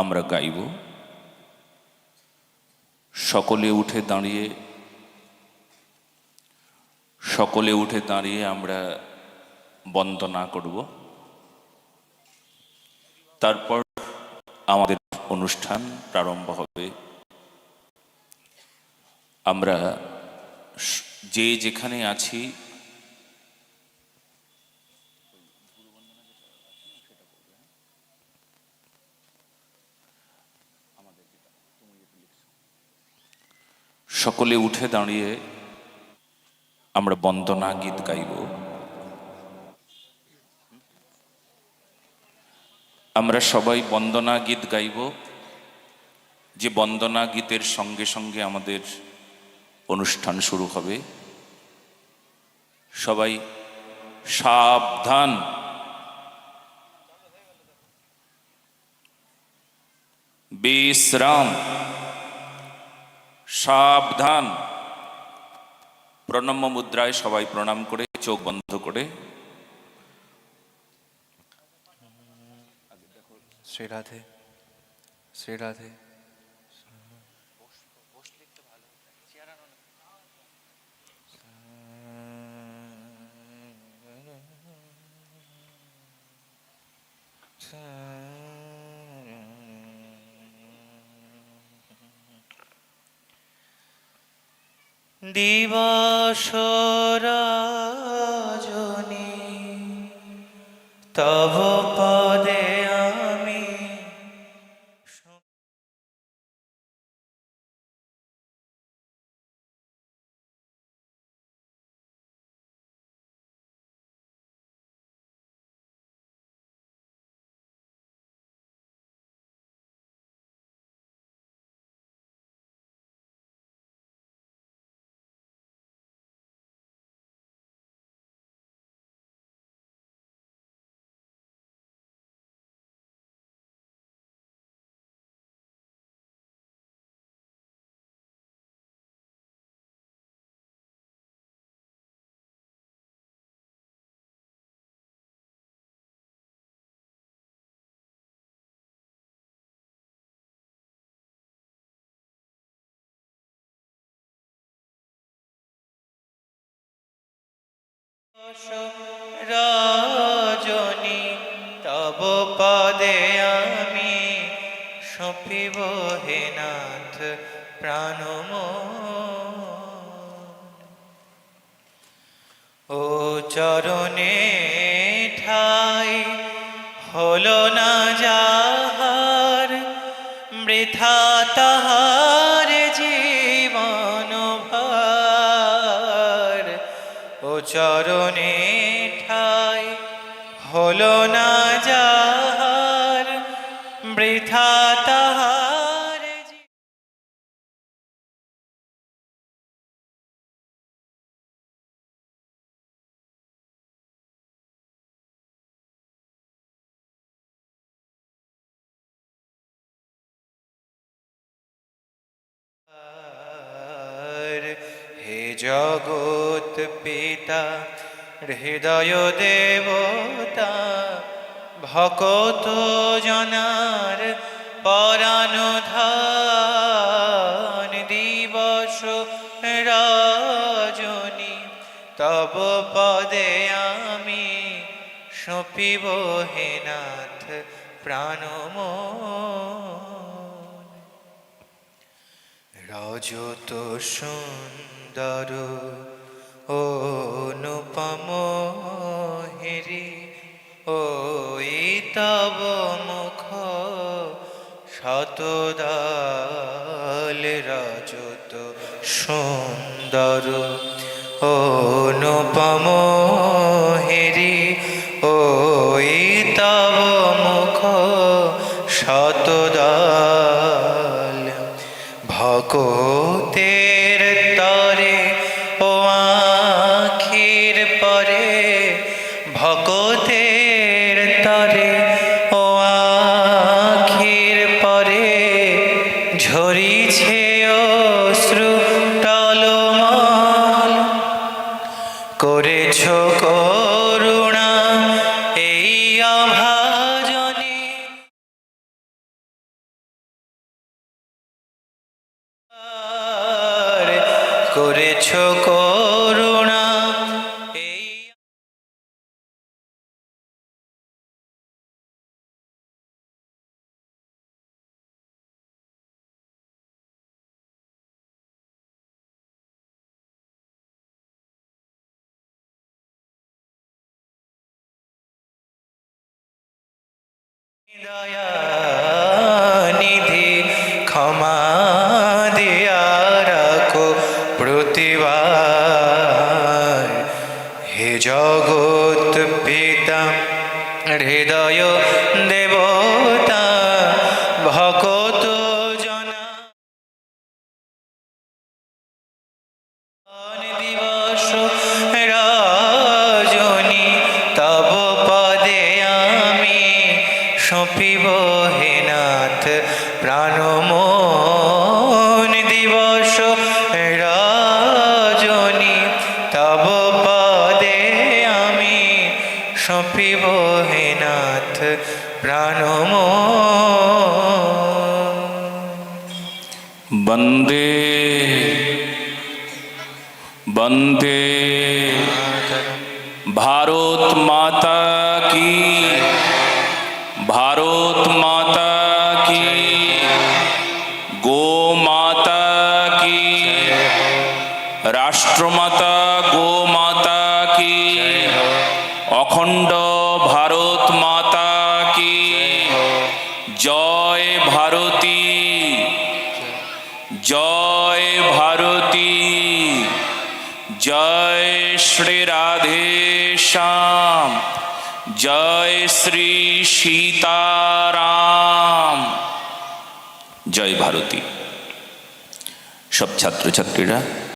আমরা গাইব। সকলে উঠে দাঁড়িয়ে, সকলে উঠে দাঁড়িয়ে আমরা বন্দনা করব। তারপর আমাদের অনুষ্ঠান প্রারম্ভ হবে। আমরা যে যেখানে আছি সকলে উঠে দাঁড়িয়ে আমরা বন্দনা গীত গাইব। আমরা সবাই বন্দনা গীত গাইব, যে বন্দনা গীতের সঙ্গে সঙ্গে আমাদের অনুষ্ঠান শুরু হবে। সবাই সাবধান। বিশ্রাম। সাবধান। প্রণম্য মুদ্রায় সবাই প্রণাম করে চোখ বন্ধ করে। শ্রী রাধে শ্রী রাধে রজনী তব পদে আমি সপিব হে নাথ প্রাণম ও চরণে ঠাই হলো না চরণে ঠাই হলো না যাহার বৃথা তাহার হে জগৎ পিতা, হৃদয় দেবতা, ভকত জনার পরানুধান দিবস রজনী, তব পদে আমি সপিব হে নাথ প্রাণমন রজত সুন্দর অনুপম হেরি, ওই তব মুখ শতদাল রজত সুন্দর। অনুপম হেরি, ওই তব মুখ শতদাল ভকতের ভকতের তরে ও আখির পরে ঝরিছে অশ্রু টলমল। করেছ করুণা এই অভাজনী। করেছ করুণা দয়ানিধি ক্ষমা দিয়া রাখো প্রতিবার। হে জগৎ পিতা হৃদয় দেবতা ভকত হে নাথ প্রাণমন দিবস রজনী তব পদে আমি সপিব হে নাথ প্রাণমন বন্দে। বন্দে ভারত মাতা কি অখণ্ড ভারত মাতা কি? জয় ভারতী। জয় ভারতী। জয় শ্রী রাধে শ্যাম। জয় শ্রী সীতারাম। জয় ভারতী। সব ছাত্রছাত্রীরা